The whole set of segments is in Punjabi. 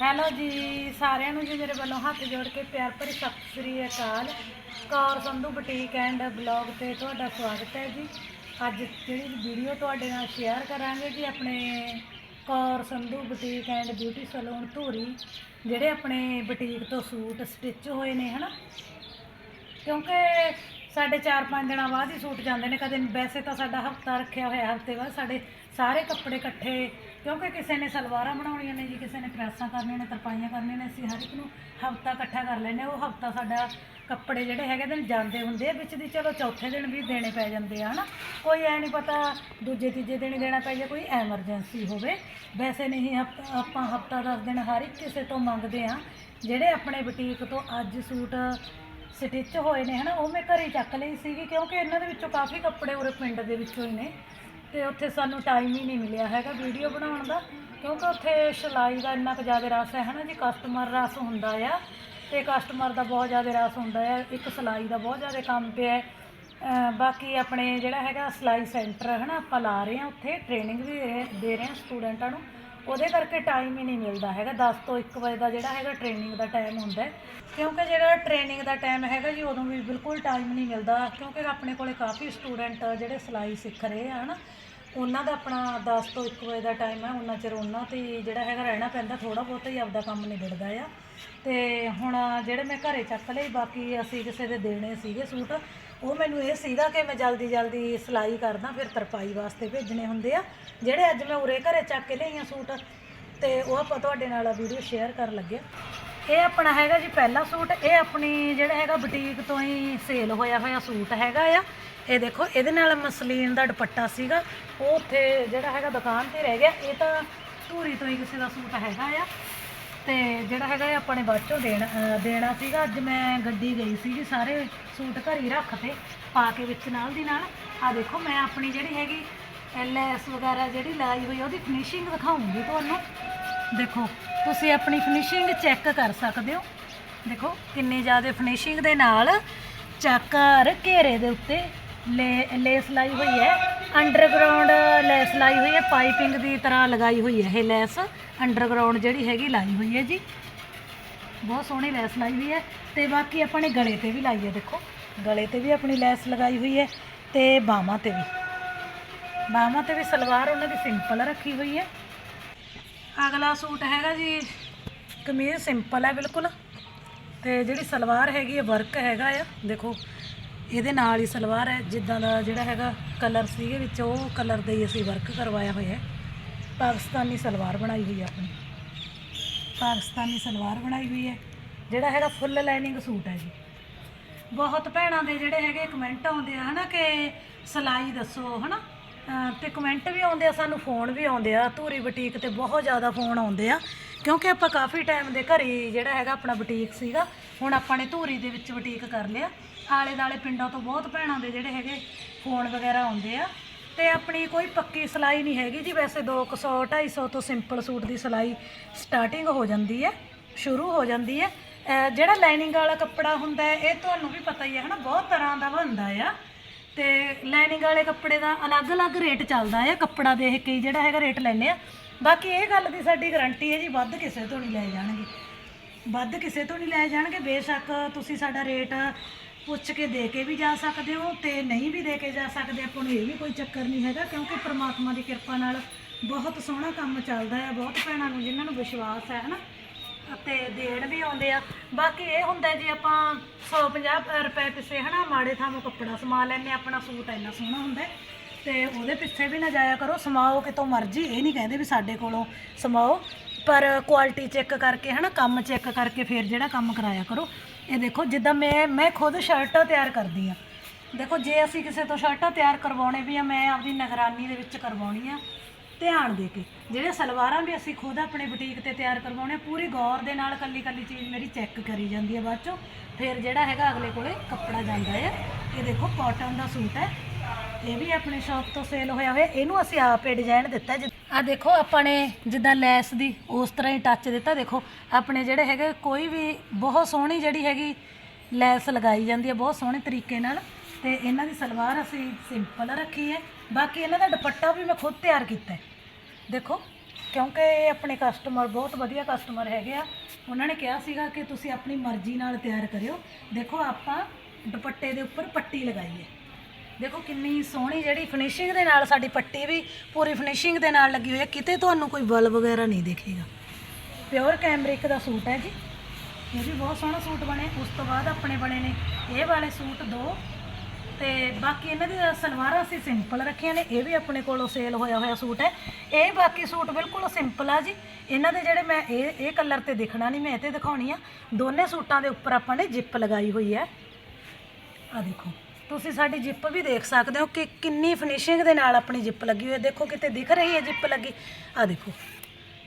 ਹੈਲੋ ਜੀ, ਸਾਰਿਆਂ ਨੂੰ ਜੀ ਮੇਰੇ ਵੱਲੋਂ ਹੱਥ ਜੋੜ ਕੇ ਪਿਆਰ ਭਰੀ ਸਤਿ ਸ੍ਰੀ ਅਕਾਲ। Kaur Sandhu boutique and blog ਤੇ ਤੁਹਾਡਾ ਸਵਾਗਤ ਹੈ ਜੀ। ਅੱਜ ਜਿਹੜੀ ਵੀਡੀਓ ਤੁਹਾਡੇ ਨਾਲ ਸ਼ੇਅਰ ਕਰਾਂਗੇ ਜੀ, ਆਪਣੇ Kaur Sandhu boutique and beauty salon Dhuri, ਜਿਹੜੇ ਆਪਣੇ ਬੁਟੀਕ ਤੋਂ ਸੂਟ ਸਟਿਚ ਹੋਏ ਨੇ, ਹਨਾ? ਕਿਉਂਕਿ ਸਾਡੇ 4-5 ਦਿਨਾਂ ਬਾਅਦ ਹੀ ਸੂਟ ਜਾਂਦੇ ਨੇ, ਕਦੇ ਵੈਸੇ ਤਾਂ ਸਾਡਾ ਹਫਤਾ ਰੱਖਿਆ ਹੋਇਆ, ਹਫ਼ਤੇ ਬਾਅਦ ਸਾਡੇ ਸਾਰੇ ਕੱਪੜੇ ਇਕੱਠੇ ਕਿਉਂਕਿ ਕਿਸੇ ਨੇ ਸਲਵਾਰਾਂ ਬਣਾਉਣੀਆਂ ਨੇ ਜੀ, ਕਿਸੇ ਨੇ ਪ੍ਰੈਸਾਂ ਕਰਨੀਆਂ ਨੇ, ਤਰਪਾਈਆਂ ਕਰਨੀਆਂ ਨੇ, ਅਸੀਂ ਹਰ ਇੱਕ ਨੂੰ ਹਫਤਾ ਇਕੱਠਾ ਕਰ ਲੈਂਦੇ ਹਾਂ। ਉਹ ਹਫਤਾ ਸਾਡਾ ਕੱਪੜੇ ਜਿਹੜੇ ਹੈਗੇ ਦਿਨ ਜਾਂਦੇ ਹੁੰਦੇ ਆ, ਵਿੱਚ ਦੀ ਚਲੋ ਚੌਥੇ ਦਿਨ ਵੀ ਦੇਣੇ ਪੈ ਜਾਂਦੇ ਆ, ਹਨਾ। ਕੋਈ ਐ ਨਹੀਂ ਪਤਾ ਦੂਜੇ ਤੀਜੇ ਦਿਨ ਹੀ ਦੇਣਾ ਪੈ ਜਾਏ ਕੋਈ ਐਮਰਜੈਂਸੀ ਹੋਵੇ। ਵੈਸੇ ਨਹੀਂ ਹਫਤਾ ਆਪਾਂ ਹਫਤਾ 10 ਦਿਨ ਹਰ ਇੱਕ ਕਿਸੇ ਤੋਂ ਮੰਗਦੇ ਆ ਜਿਹੜੇ ਆਪਣੇ ਬੁਟੀਕ ਤੋਂ ਅੱਜ ਸੂਟ ਸਟਿਚ ਹੋਏ ਨੇ, ਹਨਾ, ਉਹ ਮੈਂ ਘਰੇ ਚੱਕ ਲਈ ਸੀਗੀ, ਕਿਉਂਕਿ ਇਹਨਾਂ ਦੇ ਵਿੱਚੋਂ ਕਾਫੀ ਕੱਪੜੇ ਉਰੇ ਪਿੰਡ ਦੇ ਵਿੱਚੋਂ ਹੀ ਨੇ। ਤੇ ਉੱਥੇ ਸਾਨੂੰ ਟਾਈਮ ਹੀ ਨਹੀਂ ਮਿਲਿਆ ਹੈਗਾ ਵੀਡੀਓ ਬਣਾਉਣ ਦਾ, ਕਿਉਂਕਿ ਉੱਥੇ ਸਿਲਾਈ ਦਾ ਇੰਨਾ ਕੁ ਜ਼ਿਆਦਾ ਰਸ ਹੈ ਹਨਾ ਜੀ ਕਸਟਮਰ ਰਸ ਹੁੰਦਾ ਆ, ਤੇ ਕਸਟਮਰ ਦਾ ਬਹੁਤ ਜ਼ਿਆਦਾ ਰਸ ਹੁੰਦਾ ਆ, ਇੱਕ ਸਿਲਾਈ ਦਾ ਬਹੁਤ ਜ਼ਿਆਦਾ ਕੰਮ ਪਿਆ ਹੈ। ਬਾਕੀ ਆਪਣੇ ਜਿਹੜਾ ਹੈਗਾ ਸਿਲਾਈ ਸੈਂਟਰ ਹਨਾ ਆਪਾਂ ਲਾ ਰਹੇ ਹਾਂ ਉੱਥੇ ਟ੍ਰੇਨਿੰਗ ਵੀ ਦੇ ਰਹੇ ਹਾਂ ਸਟੂਡੈਂਟਾਂ ਨੂੰ, ਉਹਦੇ ਕਰਕੇ ਟਾਈਮ ਹੀ ਨਹੀਂ ਮਿਲਦਾ ਹੈਗਾ 10 ਤੋਂ 1 ਵਜੇ ਦਾ ਜਿਹੜਾ ਹੈਗਾ ਟ੍ਰੇਨਿੰਗ ਦਾ ਟਾਈਮ ਹੁੰਦਾ ਕਿਉਂਕਿ ਜਿਹੜਾ ਟ੍ਰੇਨਿੰਗ ਦਾ ਟਾਈਮ ਹੈਗਾ ਜੀ, ਉਦੋਂ ਵੀ ਬਿਲਕੁਲ ਟਾਈਮ ਨਹੀਂ ਮਿਲਦਾ, ਕਿਉਂਕਿ ਆਪਣੇ ਕੋਲੇ ਕਾਫੀ ਸਟੂਡੈਂਟ ਜਿਹੜੇ ਸਿਲਾਈ ਸਿੱਖ ਰਹੇ ਆ ਹਨਾ ਉਹਨਾਂ ਦਾ ਆਪਣਾ 10 ਤੋਂ 1 ਵਜੇ ਦਾ ਟਾਈਮ ਹੈ, ਉਹਨਾਂ ਚਿਰ ਉਹਨਾਂ ਤੇ ਹੀ ਜਿਹੜਾ ਹੈਗਾ ਰਹਿਣਾ ਪੈਂਦਾ ਥੋੜਾ ਬਹੁਤ ਹੀ ਆਪਦਾ ਕੰਮ ਨਿਬੜਦਾ ਆ। ਤੇ ਹੁਣ ਜਿਹੜੇ ਮੈਂ ਘਰੇ ਚੱਕ ਲਈ ਬਾਕੀ ਅਸੀਂ ਕਿਸੇ ਦੇ ਦੇਣੇ ਸੀਗੇ ਸੂਟ, ਉਹ ਮੈਨੂੰ ਇਹ ਸੀਗਾ ਕਿ ਮੈਂ ਜਲਦੀ ਜਲਦੀ ਸਿਲਾਈ ਕਰਦਾ, ਫਿਰ ਤਰਪਾਈ ਵਾਸਤੇ ਭੇਜਣੇ ਹੁੰਦੇ ਆ। ਜਿਹੜੇ ਅੱਜ ਮੈਂ ਉਰੇ ਘਰੇ ਚੱਕ ਕੇ ਲਿਆਈਆਂ ਸੂਟ, ਤੇ ਉਹ ਆਪਾਂ ਤੁਹਾਡੇ ਨਾਲ ਵੀਡੀਓ ਸ਼ੇਅਰ ਕਰਨ ਲੱਗੇ ਇਹ ਆਪਣਾ ਹੈਗਾ ਜੀ ਪਹਿਲਾ ਸੂਟ, ਇਹ ਆਪਣੀ ਜਿਹੜਾ ਹੈਗਾ ਬੁਟੀਕ ਤੋਂ ਹੀ ਸੇਲ ਹੋਇਆ ਹੋਇਆ ਸੂਟ ਹੈਗਾ ਆ। ਇਹ ਦੇਖੋ, ਇਹਦੇ ਨਾਲ ਮਸਲੀਨ ਦਾ ਦੁਪੱਟਾ ਸੀਗਾ। ਉਹ ਉੱਥੇ ਜਿਹੜਾ ਹੈਗਾ ਦੁਕਾਨ ਤੇ ਰਹਿ ਗਿਆ। ਇਹ ਤਾਂ ਧੂਰੀ ਤੋਂ ਹੀ ਕਿਸੇ ਦਾ ਸੂਟ ਹੈਗਾ ਆ। ਤੇ ਜਿਹੜਾ ਹੈਗਾ ਇਹ ਆਪਾਂ ਨੇ ਬਾਅਦ ਚੋਂ ਦੇਣਾ ਦੇਣਾ ਸੀਗਾ। ਅੱਜ ਮੈਂ ਗੱਡੀ ਗਈ ਸੀਗੀ ਸਾਰੇ ਸੂਟ ਘਰ ਹੀ ਰੱਖਤੇ ਪਾ ਕੇ ਵਿੱਚ ਨਾਲ ਦੀ ਨਾਲ। ਆ ਦੇਖੋ, ਮੈਂ ਆਪਣੀ ਜਿਹੜੀ ਹੈਗੀ ਲੈਸ ਵਗੈਰਾ ਜਿਹੜੀ ਲਾਈ ਹੋਈ ਉਹਦੀ ਫਿਨਿਸ਼ਿੰਗ ਦਿਖਾਉਂਗੀ ਤੁਹਾਨੂੰ। ਦੇਖੋ, ਤੁਸੀਂ ਆਪਣੀ ਫਿਨਿਸ਼ਿੰਗ ਚੈੱਕ ਕਰ ਸਕਦੇ ਹੋ। ਦੇਖੋ, ਕਿੰਨੀ ਜ਼ਿਆਦਾ ਫਿਨਿਸ਼ਿੰਗ ਦੇ ਨਾਲ ਚੱਕਰ ਘੇਰੇ ਦੇ ਉੱਤੇ ਲੇ ਲੇਸ ਲਾਈ ਹੋਈ ਹੈ। ਅੰਡਰਗਰਾਉਂਡ ਲੈਸ ਲਾਈ ਹੋਈ ਹੈ। ਪਾਈਪਿੰਗ ਦੀ ਤਰ੍ਹਾਂ ਲਗਾਈ ਹੋਈ ਹੈ ਇਹ ਲੈਸ। ਅੰਡਰਗਰਾਉਂਡ ਜਿਹੜੀ ਹੈਗੀ, ਲਾਈ ਹੋਈ ਹੈ ਜੀ। ਬਹੁਤ ਸੋਹਣੀ ਲੈਸ ਲਾਈ ਹੋਈ ਹੈ। ਤੇ ਬਾਕੀ ਆਪਾਂ ਨੇ ਗਲੇ ਤੇ ਵੀ ਲਾਈ ਹੈ, ਦੇਖੋ। ਗਲੇ ਤੇ ਵੀ ਆਪਣੀ ਲੈਸ ਲਗਾਈ ਹੋਈ ਹੈ ਤੇ ਬਾਹਾਂ ਤੇ ਵੀ। ਬਾਹਾਂ ਤੇ ਵੀ ਸਲਵਾਰ ਉਹਨਾਂ ਦੀ ਸਿੰਪਲ ਰੱਖੀ ਹੋਈ ਹੈ। ਅਗਲਾ ਸੂਟ ਹੈਗਾ ਜੀ, ਕਮੀਜ਼ ਸਿੰਪਲ ਹੈ, ਬਿਲਕੁਲ। ਤੇ ਜਿਹੜੀ ਸਲਵਾਰ ਹੈਗੀ ਹੈ ਵਰਕ ਹੈਗਾ ਆ, ਦੇਖੋ। ਇਹਦੇ ਨਾਲ ਹੀ ਸਲਵਾਰ ਹੈ, ਜਿੱਦਾਂ ਦਾ ਜਿਹੜਾ ਹੈਗਾ ਕਲਰ ਸੀਗੇ ਵਿੱਚ, ਉਹ ਕਲਰ ਦਾ ਹੀ ਅਸੀਂ ਵਰਕ ਕਰਵਾਇਆ ਹੋਇਆ ਹੈ। ਪਾਕਿਸਤਾਨੀ ਸਲਵਾਰ ਬਣਾਈ ਹੋਈ ਹੈ ਆਪਣੀ। ਪਾਕਿਸਤਾਨੀ ਸਲਵਾਰ ਬਣਾਈ ਹੋਈ ਹੈ। ਜਿਹੜਾ ਹੈਗਾ ਫੁੱਲ ਲਾਈਨਿੰਗ ਸੂਟ ਹੈ ਜੀ। ਬਹੁਤ ਭੈਣਾਂ ਦੇ ਜਿਹੜੇ ਹੈਗੇ ਕਮੈਂਟ ਆਉਂਦੇ ਆ, ਹਨਾ ਕਿ ਸਿਲਾਈ ਦੱਸੋ, ਹਨਾ? ਅਹ ਤੇ ਕਮੈਂਟ ਵੀ ਆਉਂਦੇ ਆ, ਸਾਨੂੰ ਫੋਨ ਵੀ ਆਉਂਦੇ ਆ। ਧੂਰੀ ਬੁਟੀਕ ਤੇ ਬਹੁਤ ਜ਼ਿਆਦਾ ਫੋਨ ਆਉਂਦੇ ਆ। ਕਿਉਂਕਿ ਆਪਾਂ ਕਾਫੀ ਟਾਈਮ ਦੇ ਘਰੇ ਹੀ ਜਿਹੜਾ ਹੈਗਾ ਆਪਣਾ ਬੁਟੀਕ ਸੀਗਾ, ਹੁਣ ਆਪਾਂ ਨੇ ਧੂਰੀ ਦੇ ਵਿੱਚ ਬੁਟੀਕ ਕਰ ਲਿਆ। ਆਲੇ ਦਾਲੇ ਪਿੰਡਾਂ ਤੋਂ ਬਹੁਤ ਭੈਣਾਂ ਦੇ ਜਿਹੜੇ ਹੈਗੇ ਫੋਨ ਵਗੈਰਾ ਆਉਂਦੇ ਆ। ਤੇ ਆਪਣੀ ਕੋਈ ਪੱਕੀ ਸਿਲਾਈ ਨਹੀਂ ਹੈਗੀ ਜੀ, ਵੈਸੇ 200 250 ਤੋਂ ਸਿੰਪਲ ਸੂਟ ਦੀ ਸਿਲਾਈ ਸਟਾਰਟਿੰਗ ਹੋ ਜਾਂਦੀ ਹੈ, ਸ਼ੁਰੂ ਹੋ ਜਾਂਦੀ ਹੈ। ਜਿਹੜਾ ਲਾਈਨਿੰਗ ਵਾਲਾ ਕੱਪੜਾ ਹੁੰਦਾ ਹੈ, ਇਹ ਤੁਹਾਨੂੰ ਵੀ ਪਤਾ ਹੀ ਹੈ ਹਨਾ, ਬਹੁਤ ਤਰ੍ਹਾਂ ਦਾ ਬਣਦਾ ਆ। ਤੇ ਲਾਈਨਿੰਗ ਵਾਲੇ ਕੱਪੜੇ ਦਾ ਅਲੱਗ-ਅਲੱਗ ਰੇਟ ਚੱਲਦਾ ਹੈ ਕੱਪੜਾ ਦੇਖ ਕੇ ਹੀ ਜਿਹੜਾ ਹੈਗਾ ਰੇਟ ਲੈਂਦੇ ਆ। ਬਾਕੀ ਇਹ ਗੱਲ ਦੀ ਸਾਡੀ ਗਾਰੰਟੀ ਹੈ ਜੀ ਵੱਧ ਕਿਸੇ ਤੋਂ ਨਹੀਂ ਲੈ ਜਾਣਗੇ। ਵੱਧ ਕਿਸੇ ਤੋਂ ਨਹੀਂ ਲੈ ਜਾਣਗੇ ਬੇਸ਼ੱਕ ਤੁਸੀਂ ਸਾਡਾ ਰੇਟ ਪੁੱਛ ਕੇ ਦੇ ਕੇ ਵੀ ਜਾ ਸਕਦੇ ਹੋ ਤੇ ਨਹੀਂ ਵੀ ਦੇ ਕੇ ਜਾ ਸਕਦੇ ਆਪਾਂ ਨੂੰ ਇਹ ਵੀ ਕੋਈ ਚੱਕਰ ਨਹੀਂ ਹੈਗਾ ਕਿਉਂਕਿ ਪ੍ਰਮਾਤਮਾ ਦੀ ਕਿਰਪਾ ਨਾਲ ਬਹੁਤ ਸੋਹਣਾ ਕੰਮ ਚੱਲਦਾ ਹੈ ਬਹੁਤ ਭੈਣਾਂ ਨੂੰ ਜਿਨ੍ਹਾਂ ਨੂੰ ਵਿਸ਼ਵਾਸ ਹੈ ਹਨਾ? ਅਤੇ ਦੇਣ ਵੀ ਆਉਂਦੇ ਆ। ਬਾਕੀ ਇਹ ਹੁੰਦਾ ਜੇ ਆਪਾਂ 150 ਰੁਪਏ ਪਿੱਛੇ ਹਨਾ ਮਾੜੇ ਥਾਂ ਕੱਪੜਾ ਸਮਾ ਲੈਂਦੇ ਹਾਂ, ਆਪਣਾ ਸੂਟ ਇੰਨਾ ਸੋਹਣਾ ਹੁੰਦਾ ਤੇ ਉਹਦੇ ਪਿੱਛੇ ਵੀ ਨਾ ਜਾਇਆ ਕਰੋ, ਸਮਾਓ ਕਿਤੋਂ ਮਰਜ਼ੀ, ਇਹ ਨਹੀਂ ਕਹਿੰਦੇ ਵੀ ਸਾਡੇ ਕੋਲੋਂ ਸਮਾਓ, ਪਰ ਕੁਆਲਿਟੀ ਚੈੱਕ ਕਰਕੇ ਹਨਾ, ਕੰਮ ਚੈੱਕ ਕਰਕੇ ਫਿਰ ਜਿਹੜਾ ਕੰਮ ਕਰਾਇਆ ਕਰੋ। ਇਹ ਦੇਖੋ, ਜਿੱਦਾਂ ਮੈਂ ਮੈਂ ਖੁਦ ਸ਼ਰਟਾਂ ਤਿਆਰ ਕਰਦੀ ਆ ਦੇਖੋ, ਜੇ ਅਸੀਂ ਕਿਸੇ ਤੋਂ ਸ਼ਰਟਾਂ ਤਿਆਰ ਕਰਵਾਉਣੇ ਵੀ ਆ, ਮੈਂ ਆਪਦੀ ਨਿਗਰਾਨੀ ਦੇ ਵਿੱਚ ਕਰਵਾਉਣੀ ਆ, ਧਿਆਨ ਦੇ ਕੇ। ਜਿਹੜੇ ਸਲਵਾਰਾਂ ਵੀ ਅਸੀਂ ਖੁਦ ਆਪਣੇ ਬੁਟੀਕ ਤੇ ਤਿਆਰ ਕਰਵਾਉਣੇ ਪੂਰੀ ਗੌਰ ਦੇ ਨਾਲ ਕੱਲੀ ਕੱਲੀ ਚੀਜ਼ ਮੇਰੀ ਚੈੱਕ ਕਰੀ ਜਾਂਦੀ ਹੈ ਬਾਅਦ ਚੋਂ। ਫਿਰ ਜਿਹੜਾ ਹੈਗਾ ਅਗਲੇ ਕੋਲੇ ਕੱਪੜਾ ਜਾਂਦਾ ਹੈ ਇਹ ਦੇਖੋ ਕਾਟਨ ਦਾ ਸੂਟ ਹੈ। ਇਹ ਵੀ ਆਪਣੇ ਸ਼ਾਪ ਤੋਂ ਸੇਲ ਹੋਇਆ ਹੋਇਆ, ਇਹਨੂੰ ਅਸੀਂ ਆਪ ਆਪੇ ਡਿਜ਼ਾਈਨ ਦਿੱਤਾ ਆ ਦੇਖੋ ਆਪਾਂ ਨੇ ਜਿੱਦਾਂ ਲੈਸ ਦੀ, ਉਸ ਤਰ੍ਹਾਂ ਹੀ ਟੱਚ ਦਿੱਤਾ, ਦੇਖੋ, ਆਪਣੇ ਜਿਹੜੇ ਹੈਗੇ, ਕੋਈ ਵੀ ਬਹੁਤ ਸੋਹਣੀ ਜਿਹੜੀ ਹੈਗੀ ਲੈਸ ਲਗਾਈ ਜਾਂਦੀ ਹੈ, ਬਹੁਤ ਸੋਹਣੇ ਤਰੀਕੇ ਨਾਲ, ਤੇ ਇਹਨਾਂ ਦੀ ਸਲਵਾਰ ਅਸੀਂ ਸਿੰਪਲ ਰੱਖੀ ਹੈ, ਬਾਕੀ ਇਹਨਾਂ ਦਾ ਦੁਪੱਟਾ ਵੀ ਮੈਂ ਖੁਦ ਤਿਆਰ ਕੀਤਾ ਹੈ। ਦੇਖੋ, ਕਿਉਂਕਿ ਇਹ ਆਪਣੇ ਕਸਟਮਰ ਬਹੁਤ ਵਧੀਆ ਕਸਟਮਰ ਹੈਗੇ ਆ, ਉਹਨਾਂ ਨੇ ਕਿਹਾ ਸੀਗਾ ਕਿ ਤੁਸੀਂ ਆਪਣੀ ਮਰਜ਼ੀ ਨਾਲ ਤਿਆਰ ਕਰਿਓ। ਦੇਖੋ, ਆਪਾਂ ਦੁਪੱਟੇ ਦੇ ਉੱਪਰ ਪੱਟੀ ਲਗਾਈ ਹੈ। ਦੇਖੋ ਕਿੰਨੀ ਸੋਹਣੀ ਜਿਹੜੀ ਫਿਨਿਸ਼ਿੰਗ ਦੇ ਨਾਲ ਸਾਡੀ ਪੱਟੀ ਵੀ ਪੂਰੀ ਫਿਨਿਸ਼ਿੰਗ ਦੇ ਨਾਲ ਲੱਗੀ ਹੋਈ ਹੈ। ਕਿਤੇ ਤੁਹਾਨੂੰ ਕੋਈ ਬਲ ਵਗੈਰਾ ਨਹੀਂ ਦਿਖੇਗਾ। ਪਿਓਰ ਕੈਮਰਿਕ ਦਾ ਸੂਟ ਹੈ ਜੀ। ਇਹ ਵੀ ਬਹੁਤ ਸੋਹਣਾ ਸੂਟ ਬਣੇ ਉਸ ਤੋਂ ਬਾਅਦ ਆਪਣੇ ਬਣੇ ਨੇ ਇਹ ਵਾਲੇ ਸੂਟ ਦੋ। ਤੇ ਬਾਕੀ ਇਹਨਾਂ ਦੀ ਸਲਵਾਰਾਂ ਅਸੀਂ ਸਿੰਪਲ ਰੱਖੀਆਂ ਨੇ। ਇਹ ਵੀ ਆਪਣੇ ਕੋਲੋਂ ਸੇਲ ਹੋਇਆ ਹੋਇਆ ਸੂਟ ਹੈ। ਇਹ ਬਾਕੀ ਸੂਟ ਬਿਲਕੁਲ ਸਿੰਪਲ ਆ ਜੀ। ਇਹਨਾਂ ਦੇ ਜਿਹੜੇ ਮੈਂ ਇਹ ਇਹ ਕਲਰ ਤੇ ਦਿਖਣਾ ਨਹੀਂ, ਮੈਂ ਇਹ ਤੇ ਦਿਖਾਉਣੀ ਆ। ਦੋਨੇ ਸੂਟਾਂ ਦੇ ਉੱਪਰ ਆਪਾਂ ਨੇ ਜਿੱਪ ਲਗਾਈ ਹੋਈ ਹੈ। ਆ ਦੇਖੋ। ਤੁਸੀਂ ਸਾਡੀ ਜਿੱਪ ਵੀ ਦੇਖ ਸਕਦੇ ਹੋ ਕਿ ਕਿੰਨੀ ਫਿਨਿਸ਼ਿੰਗ ਦੇ ਨਾਲ ਆਪਣੀ ਜਿੱਪ ਲੱਗੀ ਹੋਈ ਹੈ। ਦੇਖੋ ਕਿਤੇ ਦਿਖ ਰਹੀ ਹੈ ਜਿੱਪ ਲੱਗੀ। ਆ ਦੇਖੋ।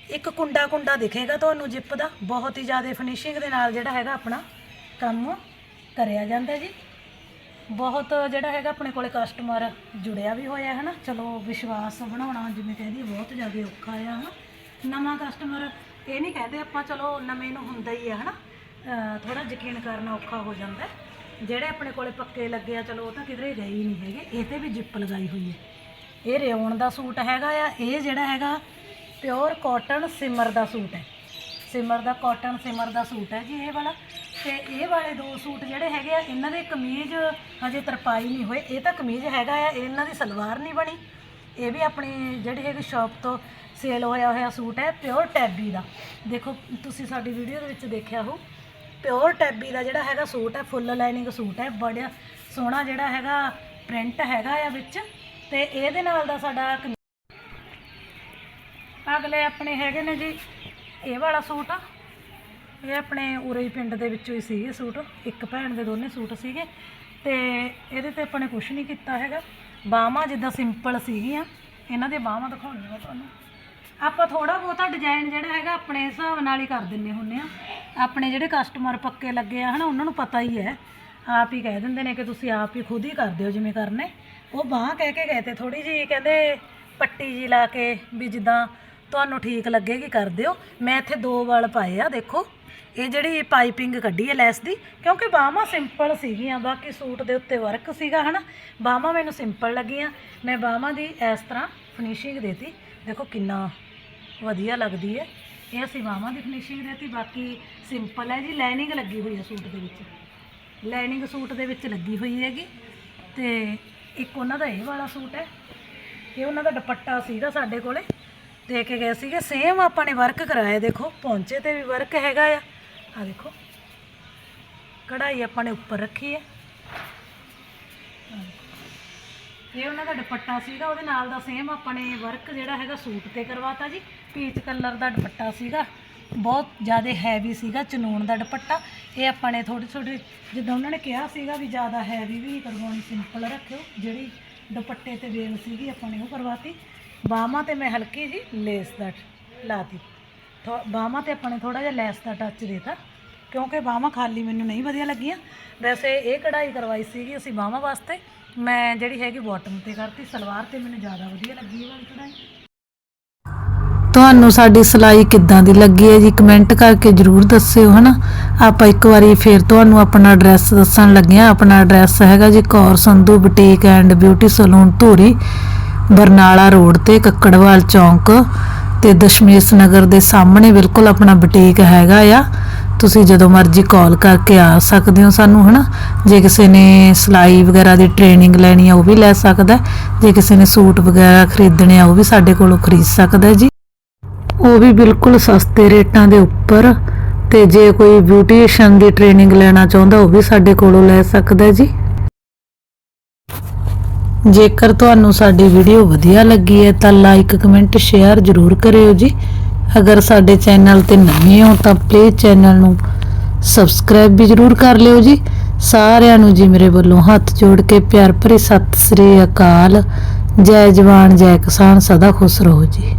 ਇੱਕ ਕੁੰਡਾ ਕੁੰਡਾ ਦਿਖੇਗਾ ਤੁਹਾਨੂੰ ਜਿੱਪ ਦਾ। ਬਹੁਤ ਹੀ ਜ਼ਿਆਦਾ ਫਿਨਿਸ਼ਿੰਗ ਦੇ ਨਾਲ ਜਿਹੜਾ ਹੈਗਾ ਆਪਣਾ ਕੰਮ ਕਰਿਆ ਜਾਂਦਾ ਜੀ। ਬਹੁਤ ਜਿਹੜਾ ਹੈਗਾ ਆਪਣੇ ਕੋਲੇ ਕਸਟਮਰ ਜੁੜਿਆ ਵੀ ਹੋਇਆ ਹੈ ਨਾ। ਚਲੋ ਵਿਸ਼ਵਾਸ ਬਣਾਉਣਾ ਜਿਵੇਂ ਕਹਿੰਦੀ ਬਹੁਤ ਜ਼ਿਆਦਾ ਔਖਾ ਆ, ਹਨਾ। ਨਵਾਂ ਕਸਟਮਰ ਇਹ ਨਹੀਂ ਕਹਿੰਦੇ ਆਪਾਂ, ਚਲੋ ਨਵੇਂ ਨੂੰ ਹੁੰਦਾ ਹੀ ਹੈ ਹਨਾ। ਥੋੜਾ ਯਕੀਨ ਕਰਨਾ ਔਖਾ ਹੋ ਜਾਂਦਾ। ਜਿਹੜੇ ਆਪਣੇ ਕੋਲੇ ਪੱਕੇ ਲੱਗੇ ਆ, ਚਲੋ ਉਹ ਤਾਂ ਕਿਧਰੇ ਗਏ ਹੀ ਨਹੀਂ ਹੈਗੇ। ਇਹ ਤੇ ਵੀ ਜਿੱਪ ਲਗਾਈ ਹੋਈ ਹੈ। ਇਹ ਰਿਓਨ ਦਾ ਸੂਟ ਹੈਗਾ ਆ, ਇਹ ਜਿਹੜਾ ਹੈਗਾ ਪਿਓਰ ਕਾਟਨ ਸਿਮਰ ਦਾ ਸੂਟ ਹੈ। ਸਿਮਰ ਦਾ, ਕਾਟਨ ਸਿਮਰ ਦਾ ਸੂਟ ਹੈ ਜੀ ਇਹ ਵਾਲਾ। ਤੇ ਇਹ ਵਾਲੇ ਦੋ ਸੂਟ ਜਿਹੜੇ ਹੈਗੇ ਆ, ਇਹਨਾਂ ਦੇ ਕਮੀਜ਼ ਹਜੇ ਤਰਪਾਈ ਨਹੀਂ ਹੋਏ। ਇਹ ਤਾਂ ਕਮੀਜ਼ ਹੈਗਾ ਆ ਇਹਨਾਂ ਦੀ ਸਲਵਾਰ ਨਹੀਂ ਬਣੀ। ਇਹ ਵੀ ਆਪਣੀ ਜਿਹੜੀ ਹੈਗੀ ਸ਼ਾਪ ਤੋਂ ਸੇਲ ਹੋਇਆ ਹੋਇਆ ਸੂਟ ਹੈ, ਪਿਓਰ ਟੈਬੀ ਦਾ। ਦੇਖੋ, ਤੁਸੀਂ ਸਾਡੀ ਵੀਡੀਓ ਦੇ ਵਿੱਚ ਦੇਖਿਆ ਹੋ ਪਿਓਰ ਟੈਬੀ ਦਾ ਜਿਹੜਾ ਹੈਗਾ ਸੂਟ ਹੈ, ਫੁੱਲ ਲਾਈਨਿੰਗ ਸੂਟ ਹੈ ਬੜਾ ਸੋਹਣਾ ਜਿਹੜਾ ਹੈਗਾ ਪ੍ਰਿੰਟ ਹੈਗਾ ਆ ਵਿੱਚ ਤੇ ਇਹਦੇ ਨਾਲ ਦਾ ਸਾਡਾ ਅਗਲੇ ਆਪਣੇ ਹੈਗੇ ਨੇ ਜੀ, ਇਹ ਵਾਲਾ ਸੂਟ ਆ। ਇਹ ਆਪਣੇ ਉਰੇ ਪਿੰਡ ਦੇ ਵਿੱਚੋਂ ਹੀ ਸੀਗੇ ਸੂਟ, ਇੱਕ ਭੈਣ ਦੇ ਦੋਨੇ ਸੂਟ ਸੀਗੇ ਤੇ ਇਹਦੇ ਤੇ ਆਪਾਂ ਨੇ ਕੁਝ ਨਹੀਂ ਕੀਤਾ ਹੈਗਾ। ਬਾਹਾਂ ਜਿੱਦਾਂ ਸਿੰਪਲ ਸੀਗੀਆਂ, ਇਹਨਾਂ ਦੀਆਂ ਬਾਹਾਂ ਦਿਖਾਉਣੀਆਂ ਤੁਹਾਨੂੰ। ਆਪਾਂ ਥੋੜਾ ਬਹੁਤਾ ਡਿਜ਼ਾਈਨ ਜਿਹੜਾ ਹੈਗਾ ਆਪਣੇ ਹਿਸਾਬ ਨਾਲ ਹੀ ਕਰ ਦਿੰਨੇ ਹੁੰਨੇ ਆ। ਆਪਣੇ ਜਿਹੜੇ ਕਸਟਮਰ ਪੱਕੇ ਲੱਗੇ ਆ, ਹਨਾ, ਉਹਨਾਂ ਨੂੰ ਪਤਾ ਹੀ ਹੈ। ਆਪ ਹੀ ਕਹਿ ਦਿੰਦੇ ਨੇ ਕਿ ਤੁਸੀਂ ਆਪ ਹੀ ਖੁਦ ਹੀ ਕਰ ਦਿਓ ਜਿਵੇਂ ਕਰਨੇ। ਉਹ ਬਾਹ ਕਹਿ ਕੇ ਗਏ ਤੇ ਥੋੜੀ ਜੀ ਕਹਿੰਦੇ ਪੱਟੀ ਜੀ ਲਾ ਕੇ ਵੀ ਜਿੱਦਾਂ ਤੁਹਾਨੂੰ ਠੀਕ ਲੱਗੇਗੀ, ਕਰ ਦਿਓ। ਮੈਂ ਇੱਥੇ ਦੋ ਵਾਲ ਪਾਏ ਆ, ਦੇਖੋ। ਇਹ ਜਿਹੜੀ ਪਾਈਪਿੰਗ ਕੱਢੀ ਹੈ ਲੈਸ ਦੀ, ਕਿਉਂਕਿ ਬਾਹਾਂ ਸਿੰਪਲ ਸੀਗੀਆਂ, ਬਾਕੀ ਸੂਟ ਦੇ ਉੱਤੇ ਵਰਕ ਸੀਗਾ, ਹਨਾ। ਬਾਹਾਂ ਮੈਨੂੰ ਸਿੰਪਲ ਲੱਗੀਆਂ। ਮੈਂ ਬਾਹਾਂ ਦੀ ਇਸ ਤਰ੍ਹਾਂ ਫਿਨਿਸ਼ਿੰਗ ਦੇਤੀ। ਦੇਖੋ ਕਿੰਨਾ ਵਧੀਆ ਲੱਗਦੀ ਹੈ। ਇਹ ਅਸੀਂ ਬਾਹਾਂ ਦੀ ਫਿਨਿਸ਼ਿੰਗ ਦੇਤੀ, ਬਾਕੀ ਸਿੰਪਲ ਹੈ ਜੀ ਲਾਈਨਿੰਗ ਲੱਗੀ ਹੋਈ ਹੈ ਸੂਟ ਦੇ ਵਿੱਚ। ਲਾਈਨਿੰਗ ਸੂਟ ਦੇ ਵਿੱਚ ਲੱਗੀ ਹੋਈ ਹੈਗੀ ਤੇ ਇੱਕ ਉਹਨਾਂ ਦਾ ਇਹ ਵਾਲਾ ਸੂਟ ਹੈ। ਇਹ ਉਹਨਾਂ ਦਾ ਦੁਪੱਟਾ ਸੀਗਾ ਸਾਡੇ ਕੋਲੇ। ਦੇ ਕੇ ਗਏ ਸੀਗੇ। ਸੇਮ ਆਪਾਂ ਨੇ ਵਰਕ ਕਰਾਇਆ, ਦੇਖੋ, ਪੌਂਚੇ ਤੇ ਵੀ ਵਰਕ ਹੈਗਾ ਆ। ਆ ਦੇਖੋ, ਕਢਾਈ ਆਪਾਂ ਨੇ ਉੱਪਰ ਰੱਖੀ ਹੈ। ਇਹ ਉਹਨਾਂ ਦਾ ਦੁਪੱਟਾ ਸੀਗਾ, ਉਹਦੇ ਨਾਲ ਦਾ ਸੇਮ ਆਪਾਂ ਨੇ ਵਰਕ ਜਿਹੜਾ ਹੈਗਾ ਸੂਟ ਤੇ ਕਰਵਾਤਾ ਜੀ ਪੀਚ ਕਲਰ ਦਾ ਦੁਪੱਟਾ ਸੀਗਾ। ਬਹੁਤ ਜ਼ਿਆਦਾ ਹੈਵੀ ਸੀਗਾ ਚਨੂਨ ਦਾ ਦੁਪੱਟਾ। ਇਹ ਆਪਾਂ ਨੇ ਥੋੜੀ ਥੋੜੀ ਜਿੱਦਾਂ ਉਹਨਾਂ ਨੇ ਕਿਹਾ ਸੀਗਾ ਵੀ ਜ਼ਿਆਦਾ ਹੈਵੀ ਵੀ ਕਰਵਾਉਣੀ ਸਿੰਪਲ ਰੱਖਿਓ, ਜਿਹੜੀ ਦੁਪੱਟੇ ਤੇ ਵੇਲ ਸੀਗੀ ਆਪਾਂ ਨੇ ਉਹ ਕਰਵਾਤੀ। ਬਾਹਾਂ ਤੇ ਮੈਂ ਹਲਕੀ ਜੀ ਲੇਸ ਦਾ ਲਾਤੀ। ਥੋ, ਬਾਹਾਂ ਤੇ ਆਪਾਂ ਨੇ ਥੋੜਾ ਜਿਹਾ ਲੈਸ ਦਾ ਟੱਚ ਦੇਤਾ। ਕਿਉਂਕਿ ਬਾਹਾਂ ਖਾਲੀ ਮੈਨੂੰ ਨਹੀਂ ਵਧੀਆ ਲੱਗੀਆਂ। ਵੈਸੇ ਇਹ ਕਢਾਈ ਕਰਵਾਈ ਸੀਗੀ ਅਸੀਂ ਬਾਹਾਂ ਵਾਸਤੇ। ਮੈਂ ਜਿਹੜੀ ਹੈਗੀ ਬਾਟਮ ਤੇ ਕਰਤੀ, ਸਲਵਾਰ ਤੇ ਮੈਨੂੰ ਜ਼ਿਆਦਾ ਵਧੀਆ ਲੱਗੀ ਇਹ ਵਾਲੀ ਕਢਾਈ। ਤੁਹਾਨੂੰ ਸਾਡੀ ਸਿਲਾਈ ਕਿੱਦਾਂ ਦੀ ਲੱਗੀ ਹੈ ਜੀ? ਕਮੈਂਟ ਕਰਕੇ ਜਰੂਰ ਦੱਸਿਓ, ਹਨਾ? ਆਪਾਂ ਇੱਕ ਵਾਰੀ ਫੇਰ ਤੁਹਾਨੂੰ ਆਪਣਾ ਐਡਰੈਸ ਦੱਸਣ ਲੱਗੇ ਹਾਂ। ਆਪਣਾ ਐਡਰੈਸ ਹੈਗਾ ਜੀ Kaur Sandhu boutique and beauty salon Dhuri, Barnala road ਤੇ ਕੱਕੜਵਾਲ ਚੌਂਕ ਤੇ ਦਸ਼ਮੇਸ਼ ਨਗਰ ਦੇ ਸਾਹਮਣੇ ਬਿਲਕੁਲ ਆਪਣਾ ਬੁਟੀਕ ਹੈਗਾ ਆ। ਤੁਸੀਂ ਜਦੋਂ ਮਰਜ਼ੀ ਕਾਲ ਕਰਕੇ ਆ ਸਕਦੇ ਹੋ ਸਾਨੂੰ, ਹਨਾ? ਜੇ ਕਿਸੇ ਨੇ ਸਿਲਾਈ ਵਗੈਰਾ ਦੀ ਟ੍ਰੇਨਿੰਗ ਲੈਣੀ ਆ, ਉਹ ਵੀ ਲੈ ਸਕਦਾ ਜੇ ਕਿਸੇ ਨੇ ਸੂਟ ਵਗੈਰਾ ਖਰੀਦਣੇ ਆ, ਉਹ ਵੀ ਸਾਡੇ ਕੋਲੋਂ ਖਰੀਦ ਸਕਦਾ ਜੀ। ਉਹ ਵੀ ਬਿਲਕੁਲ ਸਸਤੇ ਰੇਟਾਂ ਦੇ ਉੱਪਰ ਤੇ ਜੇ ਕੋਈ ਬਿਊਟੀਸ਼ੀਅਨ ਦੀ ਟ੍ਰੇਨਿੰਗ ਲੈਣਾ ਚਾਹੁੰਦਾ, ਉਹ ਵੀ ਸਾਡੇ ਕੋਲੋਂ ਲੈ ਸਕਦਾ ਜੀ। ਜੇਕਰ ਤੁਹਾਨੂੰ ਸਾਡੀ ਵੀਡੀਓ ਵਧੀਆ ਲੱਗੀ ਹੈ, ਤਾਂ ਲਾਈਕ ਕਮੈਂਟ ਸ਼ੇਅਰ ਜ਼ਰੂਰ ਕਰਿਓ ਜੀ। ਅਗਰ ਸਾਡੇ ਚੈਨਲ ਤੇ ਨਵੇਂ ਹੋ ਤਾਂ ਪਲੀਜ਼ ਚੈਨਲ ਨੂੰ ਸਬਸਕ੍ਰਾਈਬ ਵੀ ਜ਼ਰੂਰ ਕਰ ਲਿਓ ਜੀ। ਸਾਰਿਆਂ ਨੂੰ ਜੀ ਮੇਰੇ ਵੱਲੋਂ ਹੱਥ ਜੋੜ ਕੇ ਪਿਆਰ ਭਰੀ ਸਤਿ ਸ੍ਰੀ ਅਕਾਲ। ਜੈ ਜਵਾਨ, ਜੈ ਕਿਸਾਨ, ਸਦਾ ਖੁਸ਼ ਰਹੋ ਜੀ।